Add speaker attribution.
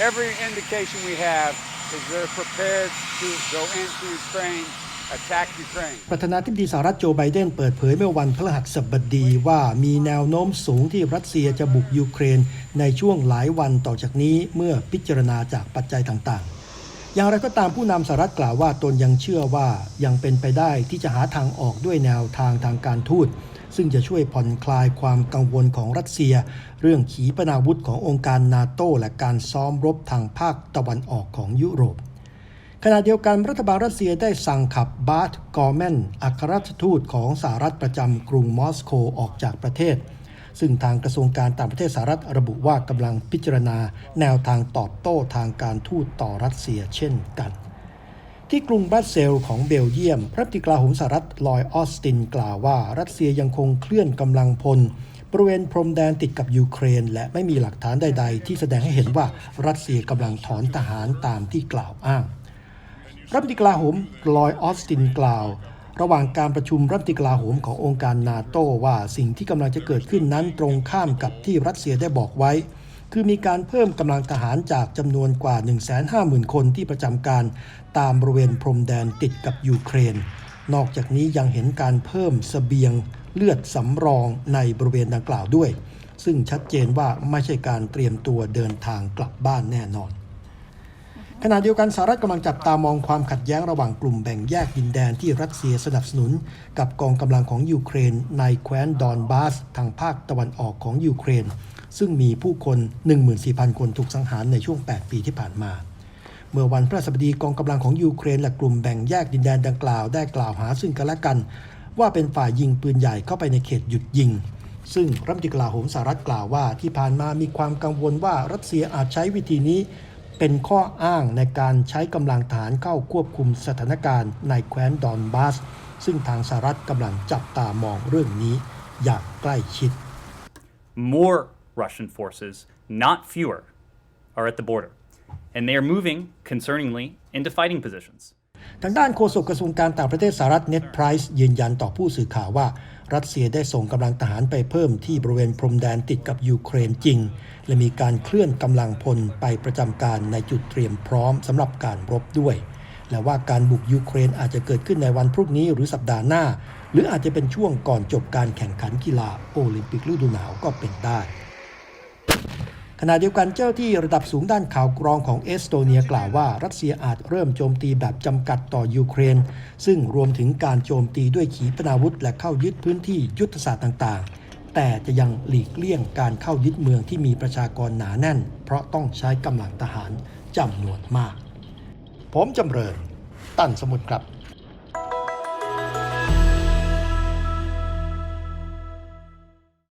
Speaker 1: Every indication we have is they're prepared to go into Ukraine,
Speaker 2: ประธานาธิบดีสหรัฐโจไบเดนเปิดเผยเมื่อวันพฤหัสบดีว่ามีแนวโน้มสูงที่รัสเซียจะบุกยูเครน ในช่วงหลายวันต่อจากนี้เมื่อพิจารณาจากปัจจัยต่างๆ อย่างไรก็ตามผู้นำสหรัฐกล่าวว่าตนยังเชื่อว่ายังเป็นไปได้ที่จะหาทางออกด้วยแนวทางทางการทูต ซึ่งจะช่วยผ่อนคลายความกังวลของรัสเซีย เรื่องขีปนาวุธขององค์การนาโตและการซ้อมรบทางภาคตะวันออกของยุโรป ขณะเดียวกันรัฐบาลรัสเซียได้สั่งขับบาร์ตกอร์แมนอัครราชทูตของสหรัฐประจำกรุงมอสโกออกจากประเทศซึ่งทางกระทรวงการต่างประเทศสหรัฐระบุว่ากำลังพิจารณาแนวทางตอบโต้ทางการทูตต่อรัสเซียเช่นกัน ที่กรุงบรัสเซลของเบลเยียม พระปฏิกลาโหมสหรัฐลอยออสตินกล่าวว่า รัสเซียยังคงเคลื่อนกำลังพล บริเวณพรมแดนติดกับยูเครน และไม่มีหลักฐานใด ๆ ที่แสดงให้เห็นว่ารัสเซียกำลังถอนทหารตามที่กล่าวอ้าง รัฐมนตรีกลาโหมลอยออสตินกล่าว ระหว่างการประชุมรัฐมนตรีกลาโหมขององค์การนาโตว่าสิ่งที่กำลังจะเกิดขึ้นนั้นตรงข้ามกับที่รัสเซียได้บอกไว้ คือมีการเพิ่มกำลังทหารจากจำนวนกว่า 150,000 คนที่ประจำการตามบริเวณพรมแดนติดกับยูเครน นอกจากนี้ยังเห็นการเพิ่มเสบียงเลือดสำรองในบริเวณดังกล่าวด้วย ซึ่งชัดเจนว่าไม่ใช่การเตรียมตัวเดินทางกลับบ้านแน่นอนขณะเดียวกันสหรัฐกำลังจับตามองความขัดแย้งระหว่างกลุ่มแบ่งแยกดินแดนที่รัสเซียสนับสนุน กับกองกำลังของยูเครนในแคว้นดอนบาส ทางภาคตะวันออกของยูเครน ซึ่งมีผู้คน 14,000 คนถูกสังหารในช่วง 8 ปีที่ผ่านมา เมื่อวันพฤหัสบดีกองกำลังของยูเครนและกลุ่มแบ่งแยกดินแดนดังกล่าวได้กล่าวหาซึ่งกันและกัน ว่าเป็นฝ่ายยิงปืนใหญ่เข้าไปในเขตหยุดยิง ซึ่งรัฐมนตรีกลาโหมสหรัฐกล่าวว่าที่ผ่านมามีความกังวลว่ารัสเซียอาจใช้วิธีนี้เป็นข้ออ้างในการใช้กำลังทหารเข้าควบคุมสถานการณ์ในแคว้นดอนบาส ซึ่งทางสหรัฐกำลังจับตามองเรื่องนี้อย่างใกล้ชิด
Speaker 3: more Russian forces, not fewer, are at the border. And they are moving, concerningly, into fighting positions.
Speaker 2: ทางด้านโฆษกกระทรวงการต่างประเทศสหรัฐเน็ตไพรส์ยืนยันต่อผู้สื่อข่าวว่า รัสเซียได้ส่งกำลังทหารไปเพิ่มที่บริเวณพรมแดนติดกับยูเครนจริง และมีการเคลื่อนกำลังพลไปประจำการในจุดเตรียมพร้อมสำหรับการรบด้วย และว่าการบุกยูเครนอาจจะเกิดขึ้นในวันพรุ่งนี้หรือสัปดาห์หน้า หรืออาจจะเป็นช่วงก่อนจบการแข่งขันกีฬาโอลิมปิกฤดูหนาวก็เป็นได้ ขณะเดียวกันเจ้าที่ระดับสูงด้านข่าวกรองของเอสโตเนียกล่าวว่า รัสเซียอาจเริ่มโจมตีแบบจำกัดต่อยูเครน ซึ่งรวมถึงการโจมตีด้วยขีปนาวุธ และเข้ายึดพื้นที่ยุทธศาสตร์ต่างๆ แต่จะยังหลีกเลี่ยงการเข้ายึดเมืองที่มีประชากรหนาแน่น เพราะต้องใช้กำลังทหารจำนวนมาก ผมจำเริญตั้นสมุทรครับ